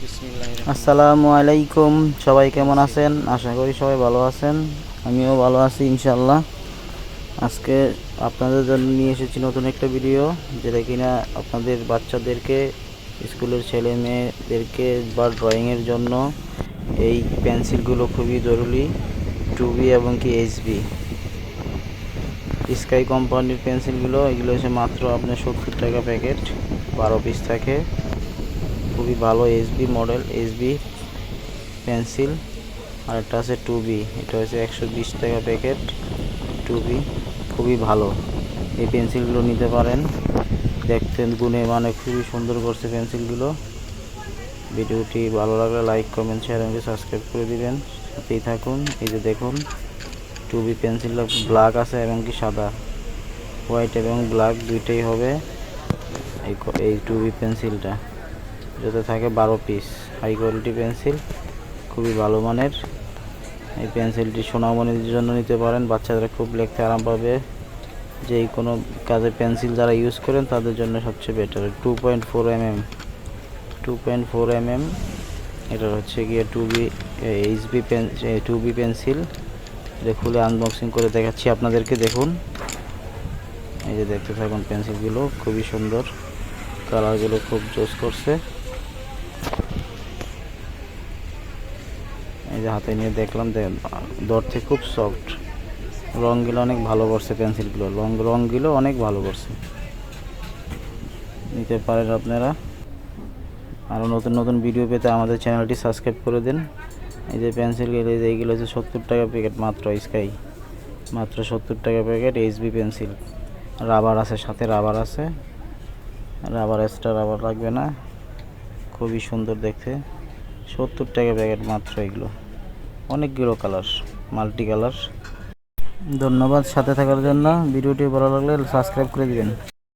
আসসালামু আলাইকুম, সবাই কেমন আছেন? আশা করি সবাই ভালো আছেন। আমিও ভালো আছি ইনশাল্লাহ আজকে আপনাদের জন্য নিয়ে এসেছি নতুন একটা ভিডিও, যেটা কিনা আপনাদের বাচ্চাদেরকে, স্কুলের ছেলে মেয়েদেরকে বা ড্রয়িংয়ের জন্য এই পেন্সিলগুলো খুবই জরুরি টুবি এবং কি এইচবি স্কাই কোম্পানির পেন্সিলগুলো, এগুলো হচ্ছে মাত্র আপনার সত্তর টাকা প্যাকেট, বারো পিস থাকে। খুবই ভালো এসবি মডেল এসবি পেন্সিল আর একটা আছে টু বি এটা হচ্ছে একশো বিশ টাকা প্যাকেট টু বি খুবই ভালো। এই পেন্সিলগুলো নিতে পারেন। দেখতে গুণে মানে খুবই সুন্দর করছে পেন্সিলগুলো ভিডিওটি ভালো লাগলে লাইক কমেন্ট শেয়ার এবং সাবস্ক্রাইব করে দিবেন। সাথেই থাকুন। এই যে দেখুন টু বি পেন্সিলটা ব্ল্যাক আছে এবং কি সাদা। হোয়াইট এবং ব্ল্যাক দুইটাই হবে। এই টু বি পেন্সিলটা যাতে থাকে বারো পিস হাই কোয়ালিটি পেন্সিল খুবই ভালো মানের। এই পেন্সিলটি সোনামণির জন্য নিতে পারেন। বাচ্চাদের খুব লিখতে আরাম পাবে। যেই কোনো কাজে পেন্সিল যারা ইউজ করেন, তাদের জন্য সবচেয়ে better two point four M M two point four M M এটা হচ্ছে গিয়ে two B H B pen two B pencil এটা খুলে আনবক্সিং করে দেখাচ্ছি আপনাদেরকে, দেখুন। এই যে দেখতে থাকুন পেন্সিলগুলো খুবই সুন্দর। কালারগুলো খুব জোস করছে। এই যে হাতে নিয়ে দেখলাম ধরতে খুব সফট রঙগুলো অনেক ভালো করছে পেন্সিলগুলো রং রঙগুলো অনেক ভালো করছে। নিতে পারেন আপনারা। আরও নতুন নতুন ভিডিও পেতে আমাদের চ্যানেলটি সাবস্ক্রাইব করে দিন। এই যে পেন্সিলগুলো এই যে এইগুলো হচ্ছে সত্তর টাকা প্যাকেট মাত্র স্কাই মাত্র সত্তর টাকা প্যাকেট এইচবি পেন্সিল রাবার আছে, সাথে রাবার আছে। রাবার এক্সট্রা রাবার লাগবে না। খুবই সুন্দর দেখতে। সত্তর টাকা প্যাকেট মাত্র এগুলো। অনেকগুলো কালার মাল্টি কালার ধন্যবাদ সাথে থাকার জন্য। ভিডিওটি ভালো লাগলে সাবস্ক্রাইব করে দিবেন।